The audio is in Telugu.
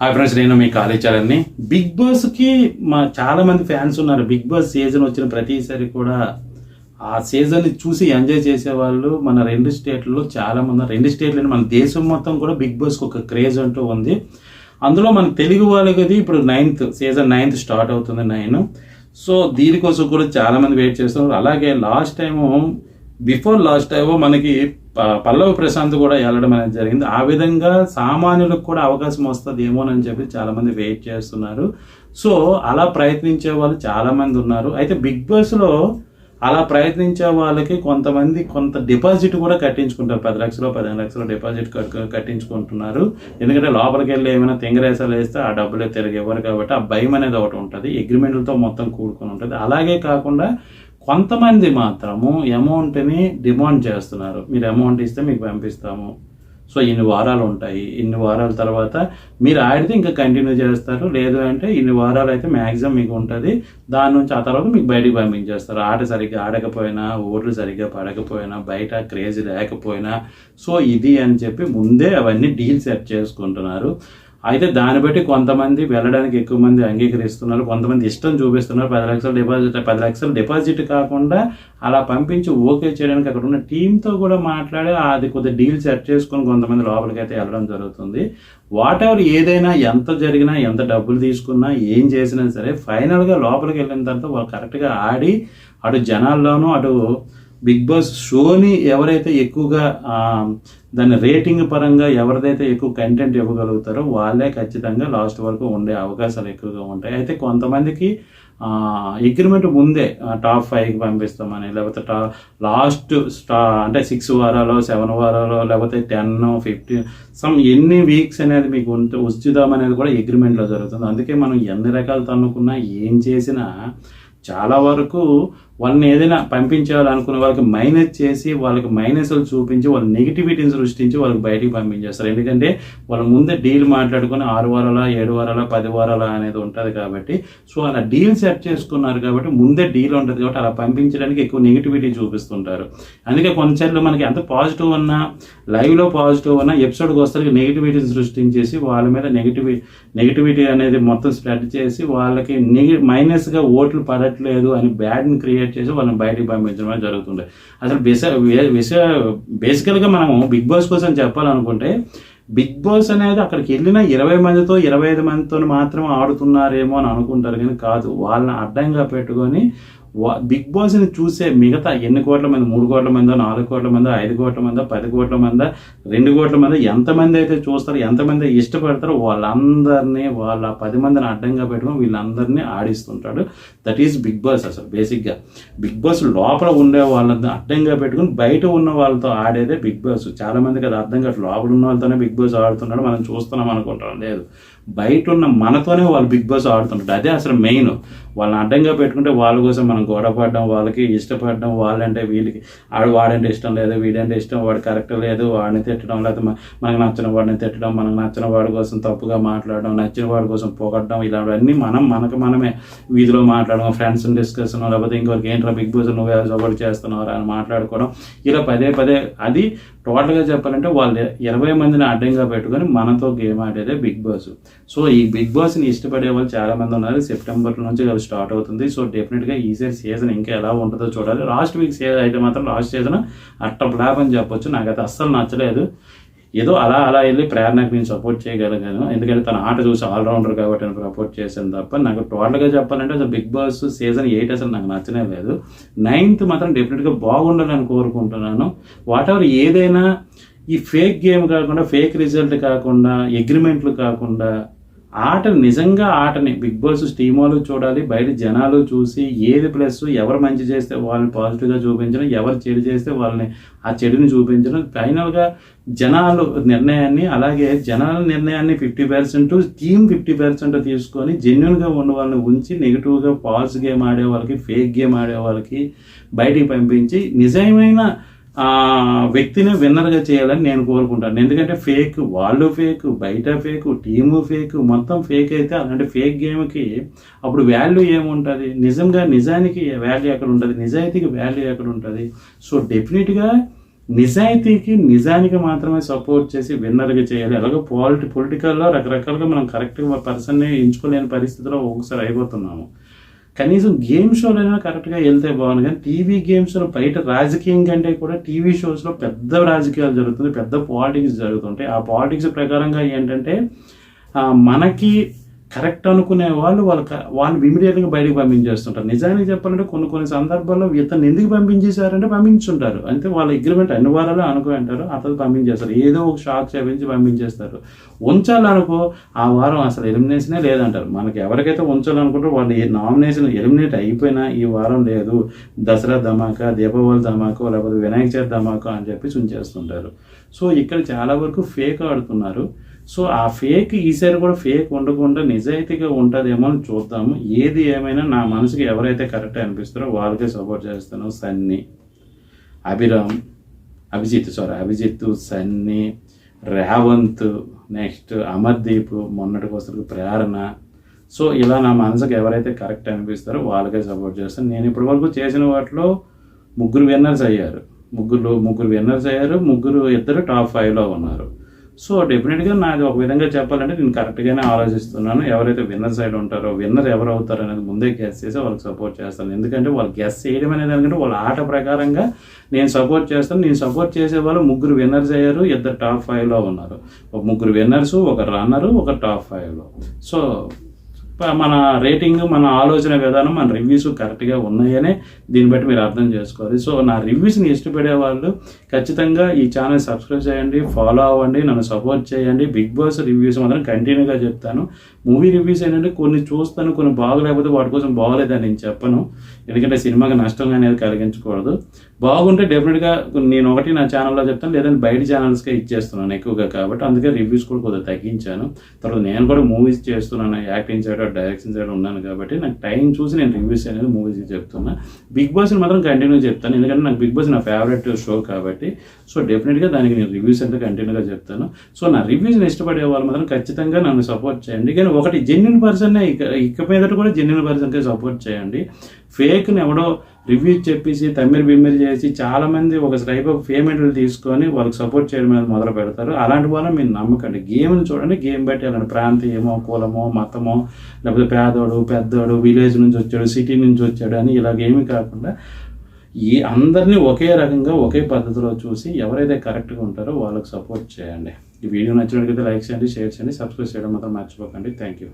హాయ్ ఫ్రెండ్స్ నేను మీ కాళేశ్వరాన్ని బిగ్ బాస్కి మా చాలా మంది ఫ్యాన్స్ ఉన్నారు. బిగ్ బాస్ సీజన్ వచ్చిన ప్రతిసారి కూడా ఆ సీజన్ని చూసి ఎంజాయ్ చేసేవాళ్ళు మన రెండు స్టేట్లలో చాలా మంది రెండు స్టేట్లలో మన దేశం మొత్తం కూడా బిగ్ బాస్కి ఒక క్రేజ్ అంటూ ఉంది. అందులో మన తెలుగు వాళ్ళకి అది ఇప్పుడు నైన్త్ సీజన్ నైన్త్ స్టార్ట్ అవుతుంది నైన్ సో దీనికోసం కూడా చాలా మంది వెయిట్ చేస్తున్నారు. అలాగే లాస్ట్ టైము బిఫోర్ లాస్ట్ ఏవో మనకి పల్లవ ప్రశాంత్ కూడా వెళ్ళడం అనేది జరిగింది. ఆ విధంగా సామాన్యులకు కూడా అవకాశం వస్తుంది ఏమోనని చెప్పి చాలామంది వెయిట్ చేస్తున్నారు. సో అలా ప్రయత్నించే వాళ్ళు చాలామంది ఉన్నారు. అయితే బిగ్ బాస్లో అలా ప్రయత్నించే వాళ్ళకి కొంతమంది కొంత డిపాజిట్ కూడా కట్టించుకుంటారు. పది లక్షలు పదిహేను లక్షలు డిపాజిట్ కట్టించుకుంటున్నారు. ఎందుకంటే లోపలికి వెళ్ళి ఏమైనా తెంగరేసాలు వేస్తే ఆ డబ్బులే తిరిగి ఇవ్వరు కాబట్టి ఆ భయం అనేది ఒకటి ఉంటుంది. అగ్రిమెంట్లతో మొత్తం కూడుకొని ఉంటుంది. అలాగే కాకుండా కొంతమంది మాత్రము అమౌంట్ని డిమాండ్ చేస్తున్నారు. మీరు అమౌంట్ ఇస్తే మీకు పంపిస్తాము. సో ఇన్ని వారాలు ఉంటాయి. ఇన్ని వారాల తర్వాత మీరు ఆడితే ఇంకా కంటిన్యూ చేస్తారు. లేదు అంటే ఇన్ని వారాలు అయితే మ్యాక్సిమం మీకు ఉంటుంది. దాని నుంచి ఆ తర్వాత మీకు బయటికి పంపించేస్తారు. ఆట సరిగ్గా ఆడకపోయినా ఓట్లు సరిగ్గా పడకపోయినా బయట క్రేజ్ లేకపోయినా. సో ఇది అని చెప్పి ముందే అవన్నీ డీల్ సెట్ చేసుకుంటున్నారు. అయితే దాన్ని బట్టి కొంతమంది వెళ్ళడానికి ఎక్కువ మంది అంగీకరిస్తున్నారు కొంతమంది ఇష్టం చూపిస్తున్నారు. పది లక్షల డిపాజిట్ పది లక్షల డిపాజిట్ కాకుండా అలా పంపించి ఓకే చేయడానికి అక్కడ ఉన్న టీంతో కూడా మాట్లాడి అది కొద్దిగా డీల్ సెట్ చేసుకొని కొంతమంది లోపలికి అయితే వెళ్ళడం జరుగుతుంది. వాట్ ఎవర్ ఏదైనా ఎంత జరిగినా ఎంత డబ్బులు తీసుకున్నా ఏం చేసినా సరే ఫైనల్గా లోపలికి వెళ్ళిన తర్వాత వాళ్ళు కరెక్ట్గా ఆడి అటు జనాల్లోనూ అటు బిగ్ బాస్ షోని ఎవరైతే ఎక్కువగా దాని రేటింగ్ పరంగా ఎవరిదైతే ఎక్కువ కంటెంట్ ఇవ్వగలుగుతారో వాళ్ళే ఖచ్చితంగా లాస్ట్ వరకు ఉండే అవకాశాలు ఎక్కువగా ఉంటాయి. అయితే కొంతమందికి అగ్రిమెంట్ ముందే టాప్ ఫైవ్కి పంపిస్తామని లేకపోతే టా లాస్ట్ స్టా అంటే సిక్స్ వారాలు సెవెన్ వారాలు లేకపోతే టెన్ ఫిఫ్టీన్ సమ్ ఎన్ని వీక్స్ అనేది మీకు ఉంటే ఉచితం అనేది కూడా అగ్రిమెంట్లో జరుగుతుంది. అందుకే మనం ఎన్ని రకాలు తన్నుకున్నా ఏం చేసినా చాలా వరకు వాళ్ళని ఏదైనా పంపించాలనుకునే వాళ్ళకి మైనస్ చేసి వాళ్ళకి మైనస్లు చూపించి వాళ్ళ నెగిటివిటీని సృష్టించి వాళ్ళకి బయటికి పంపించేస్తారు. ఎందుకంటే వాళ్ళ ముందే డీల్ మాట్లాడుకొని ఆరు వారాల ఏడు వారాల పది వారాల అనేది ఉంటుంది కాబట్టి సో అలా డీల్ సెట్ చేసుకున్నారు కాబట్టి ముందే డీల్ ఉంటుంది కాబట్టి అలా పంపించడానికి ఎక్కువ నెగిటివిటీ చూపిస్తుంటారు. అందుకే కొన్నిసార్లు మనకి ఎంత పాజిటివ్ ఉన్నా లైవ్లో పాజిటివ్ ఉన్నా ఎపిసోడ్కి వస్తారు నెగిటివిటీని సృష్టించేసి వాళ్ళ మీద నెగిటివి నెగిటివిటీ అనేది మొత్తం స్ప్రెడ్ చేసి వాళ్ళకి నెగి మైనస్గా ఓట్లు పడట్లేదు అని బ్యాడ్ని క్రియేట్ చేసి వాళ్ళని బయటికి పంపించడం అనేది జరుగుతుంది అసలు బేస విష బేసికల్గా మనము బిగ్ బాస్ కోసం చెప్పాలనుకుంటే బిగ్ బాస్ అనేది అక్కడికి వెళ్ళిన ఇరవై మందితో ఇరవై ఐదు మందితో మాత్రం ఆడుతున్నారేమో అని అనుకుంటారు కానీ కాదు వాళ్ళని అడ్డంగా పెట్టుకొని బిగ్ బాస్ని చూసే మిగతా ఎన్ని కోట్ల మంది? మూడు కోట్ల మందో నాలుగు కోట్ల మందో ఐదు కోట్ల మందో పది కోట్ల మందో రెండు కోట్ల మంది ఎంతమంది అయితే చూస్తారో ఎంతమంది ఇష్టపడతారో వాళ్ళందరినీ వాళ్ళ పది మందిని అడ్డంగా పెట్టుకొని వీళ్ళందరినీ ఆడిస్తుంటాడు. దట్ ఈస్ బిగ్ బాస్ అసలు బేసిక్గా బిగ్ బాస్ లోపల ఉండే వాళ్ళని అడ్డంగా పెట్టుకుని బయట ఉన్న వాళ్ళతో ఆడేదే బిగ్ బాస్. చాలామందికి అది అర్థం కాదు లోపల ఉన్న వాళ్ళతోనే బిగ్ బాస్ ఆడుతున్నాడు మనం చూస్తున్నాం అనుకుంటాం. లేదు. బయట ఉన్న మనతోనే వాళ్ళు బిగ్ బాస్ ఆడుతుంటాడు అదే అసలు మెయిన్ వాళ్ళని అడ్డంగా పెట్టుకుంటే వాళ్ళ కోసం మనం గొడవపడడం వాళ్ళకి ఇష్టపడడం వాళ్ళంటే వీళ్ళకి ఆడు వాడంటే ఇష్టం లేదు వీడంటే ఇష్టం వాడు కరెక్ట్ లేదు వాడిని తిట్టడం లేకపోతే మనకు నచ్చిన వాడిని తిట్టడం మనకు నచ్చిన వాడి కోసం తప్పుగా మాట్లాడడం నచ్చిన వాడి కోసం పొగడడం ఇలాంటివన్నీ మనం మనకు మనమే వీధిలో మాట్లాడడం ఫ్రెండ్స్ డిస్కషన్ లేకపోతే ఇంకొకరికి ఏంట్రా బిగ్ బాస్ నువ్వు ఎవరు చేస్తున్నావు అని మాట్లాడుకోవడం. ఇలా పదే పదే అది టోటల్గా చెప్పాలంటే వాళ్ళు ఇరవై మందిని అడ్డంగా పెట్టుకొని మనతో గేమ్ ఆడేదే బిగ్ బాస్. సో ఈ బిగ్ బాస్ని ఇష్టపడే వాళ్ళు చాలా మంది ఉన్నారు. సెప్టెంబర్ నుంచి అది స్టార్ట్ అవుతుంది. సో డెఫినెట్గా ఈసారి సీజన్ ఇంకా ఎలా ఉంటుందో చూడాలి. లాస్ట్ వీక్ సీజన్ అయితే మాత్రం లాస్ట్ సీజన్ అట్ట బ్లాప్ అని చెప్పొచ్చు. నాకైతే అస్సలు నచ్చలేదు. ఏదో అలా అలా వెళ్ళి ప్రేరణకు నేను సపోర్ట్ చేయగలిగాను. ఎందుకంటే తన ఆట చూసి ఆల్రౌండర్ కాబట్టి నేను సపోర్ట్ చేశాను తప్ప నాకు టోటల్గా చెప్పాలంటే అసలు బిగ్ బాస్ సీజన్ ఎయిట్ అసలు నాకు నచ్చనే లేదు. నైన్త్ మాత్రం డెఫినెట్గా బాగుండాలని కోరుకుంటున్నాను. వాట్ ఎవర్ ఏదైనా ఈ ఫేక్ గేమ్ కాకుండా ఫేక్ రిజల్ట్ కాకుండా అగ్రిమెంట్లు కాకుండా ఆట నిజంగా ఆటని. బిగ్ బాస్ స్టీమ్ చూడాలి బయట జనాలు చూసి ఏది ప్లస్ ఎవరు మంచి చేస్తే వాళ్ళని పాజిటివ్గా చూపించడం ఎవరు చెడు చేస్తే వాళ్ళని ఆ చెడుని చూపించడం. ఫైనల్గా జనాలు నిర్ణయాన్ని అలాగే జనాల నిర్ణయాన్ని fifty percent team fifty percent తీసుకొని జెన్యున్గా ఉన్న వాళ్ళని ఉంచి నెగిటివ్గా ఫాల్స్ గేమ్ ఆడే వాళ్ళకి ఫేక్ గేమ్ ఆడే వాళ్ళకి బయటికి పంపించి నిజమైన వ్యక్తిని విన్నర్గా చేయాలని నేను కోరుకుంటాను. ఎందుకంటే ఫేక్ వాళ్ళు ఫేక్ బయట ఫేక్ టీము ఫేక్ మొత్తం ఫేక్ అయితే అలాంటి ఫేక్ గేమ్కి అప్పుడు వాల్యూ ఏముంటుంది? నిజంగా నిజానికి వాల్యూ ఎక్కడ ఉంటుంది? నిజాయితీకి వాల్యూ ఎక్కడ ఉంటుంది? సో డెఫినెట్గా నిజాయితీకి నిజానికి మాత్రమే సపోర్ట్ చేసి విన్నర్గా చేయాలి. అలాగే పాలిటి పొలిటికల్లో రకరకాలుగా మనం కరెక్ట్గా పర్సన్ని ఎంచుకోలేని పరిస్థితిలో ఒకసారి అయిపోతున్నాము. కనీసం గేమ్ షోలైనా కరెక్ట్గా వెళ్తే బాగుంది కానీ టీవీ గేమ్స్లో బయట రాజకీయం కంటే కూడా టీవీ షోస్లో పెద్ద రాజకీయాలు జరుగుతుంది పెద్ద పాలిటిక్స్ జరుగుతుంటాయి. ఆ పాలిటిక్స్ ప్రకారంగా ఏంటంటే మనకి కరెక్ట్ అనుకునే వాళ్ళు వాళ్ళ వాళ్ళు ఇమీడియట్గా బయటకు పంపించేస్తుంటారు. నిజానికి చెప్పాలంటే కొన్ని కొన్ని సందర్భాల్లో ఇతను ఎందుకు పంపించేశారంటే పంపించుంటారు. అంటే వాళ్ళ అగ్రిమెంట్ అన్ని వారాలు అనుకో అంటారు అతను పంపించేస్తారు. ఏదో ఒక షాక్ చేపించి పంపించేస్తారు. ఉంచాలనుకో ఆ వారం అసలు ఎలిమినేషనే లేదంటారు. మనకి ఎవరికైతే ఉంచాలనుకుంటారో వాళ్ళు నామినేషన్ ఎలిమినేట్ అయిపోయినా ఈ వారం లేదు. దసరా ధమాకా దీపావళి ధమాకో లేకపోతే వినాయక చవితి ధమాకో అని చెప్పి ఉంచేస్తుంటారు. సో ఇక్కడ చాలా వరకు ఫేక్ ఆడుతున్నారు. సో ఆ ఫేక్ ఈసారి కూడా ఫేక్ ఉండకుండా నిజాయితీగా ఉంటుందేమో అని చూద్దాము. ఏది ఏమైనా నా మనసుకి ఎవరైతే కరెక్ట్ అనిపిస్తారో వాళ్ళకే సపోర్ట్ చేస్తాను సన్నీ. అభిరామ్ అభిజిత్ సారీ అభిజిత్ సన్నీ రేవంత్ నెక్స్ట్ అమర్దీప్ మొన్నటి కోసం ప్రేరణ. సో ఇలా నా మనసుకు ఎవరైతే కరెక్ట్ అనిపిస్తారో వాళ్ళకే సపోర్ట్ చేస్తాను. నేను ఇప్పటి వరకు చేసిన వాటిలో ముగ్గురు విన్నర్స్ అయ్యారు. ముగ్గురు ముగ్గురు విన్నర్స్ అయ్యారు. ముగ్గురు ఇద్దరు టాప్ ఫైవ్లో ఉన్నారు. సో డెఫినెట్గా నాది ఒక విధంగా చెప్పాలంటే నేను కరెక్ట్గానే ఆలోచిస్తున్నాను. ఎవరైతే విన్నర్ సైడ్ ఉంటారో విన్నర్ ఎవరు అవుతారు అనేది ముందే గెస్ చేసి వాళ్ళకి సపోర్ట్ చేస్తాను. ఎందుకంటే వాళ్ళు గెస్ చేయడం అనేది ఎందుకంటే వాళ్ళ ఆట ప్రకారంగా నేను సపోర్ట్ చేస్తాను. నేను సపోర్ట్ చేసే వాళ్ళు ముగ్గురు విన్నర్స్ అయ్యారు. ఇద్దరు టాప్ ఫైవ్లో ఉన్నారు. ఒక ముగ్గురు విన్నర్స్ ఒక రన్నరు ఒక టాప్ ఫైవ్లో సో మన రేటింగ్ మన ఆలోచన విధానం మన రివ్యూస్ కరెక్ట్గా ఉన్నాయనే దీన్ని బట్టి మీరు అర్థం చేసుకోవాలి. సో నా రివ్యూస్ని ఇష్టపడే వాళ్ళు ఖచ్చితంగా ఈ ఛానల్ సబ్స్క్రైబ్ చేయండి ఫాలో అవ్వండి నన్ను సపోర్ట్ చేయండి. బిగ్ బాస్ రివ్యూస్ మాత్రం కంటిన్యూగా చెప్తాను. మూవీ రివ్యూస్ ఏంటంటే కొన్ని చూస్తాను కొన్ని బాగలేకపోతే వాటి కోసం బాగలేదని నేను చెప్పను. ఎందుకంటే సినిమాకి నష్టం అనేది కలిగించకూడదు. బాగుంటే డెఫినెట్గా నేను ఒకటి నా ఛానల్లో చెప్తాను లేదంటే బయట ఛానల్స్కే ఇచ్చేస్తున్నాను ఎక్కువగా కాబట్టి అందుకే రివ్యూస్ కూడా కొద్దిగా తగ్గించాను. తర్వాత నేను కూడా మూవీస్ చేస్తున్నాను యాక్టింగ్ సైడ్ డైరెక్షన్ సైడ్ ఉన్నాను కాబట్టి నాకు టైం చూసి నేను రివ్యూస్ అనేది మూవీస్ చెప్తున్నా. బిగ్ బాస్ని మాత్రం కంటిన్యూ చెప్తాను. ఎందుకంటే నాకు బిగ్ బాస్ నా ఫేవరెట్ షో కాబట్టి. సో డెఫినెట్గా దానికి నేను రివ్యూస్ అంటే కంటిన్యూగా చెప్తాను. సో నా రివ్యూస్ని ఇష్టపడే వాళ్ళు మాత్రం ఖచ్చితంగా నన్ను సపోర్ట్ చేయండి. కానీ ఒకటి జెన్యున్ పర్సన్ ఇక ఇక మీదట కూడా జెన్యున్ పర్సన్కే సపోర్ట్ చేయండి. ఫేక్ని ఎవడో రివ్యూ చెప్పేసి తమ్మిరి బిమ్మిరి చేసి చాలా మంది ఒక టైప్ పేమెంట్లు తీసుకొని వాళ్ళకి సపోర్ట్ చేయడం అనేది మొదలు పెడతారు. అలాంటి వాళ్ళని మీరు నమ్మకండి గేమ్ని చూడండి. గేమ్ బట్టి అలాంటి ప్రాంతీయమో కులమో మతమో లేకపోతే పేదోడు పెద్దోడు విలేజ్ నుంచి వచ్చాడు సిటీ నుంచి వచ్చాడు అని ఇలాగేమీ కాకుండా ఈ అందరినీ ఒకే రకంగా ఒకే పద్ధతిలో చూసి ఎవరైతే కరెక్ట్గా ఉంటారో వాళ్ళకి సపోర్ట్ చేయండి. ఈ వీడియో నచ్చినట్లయితే లైక్ చేయండి షేర్ చేయండి సబ్స్క్రైబ్ చేయడం మాత్రం మర్చిపోకండి. Thank you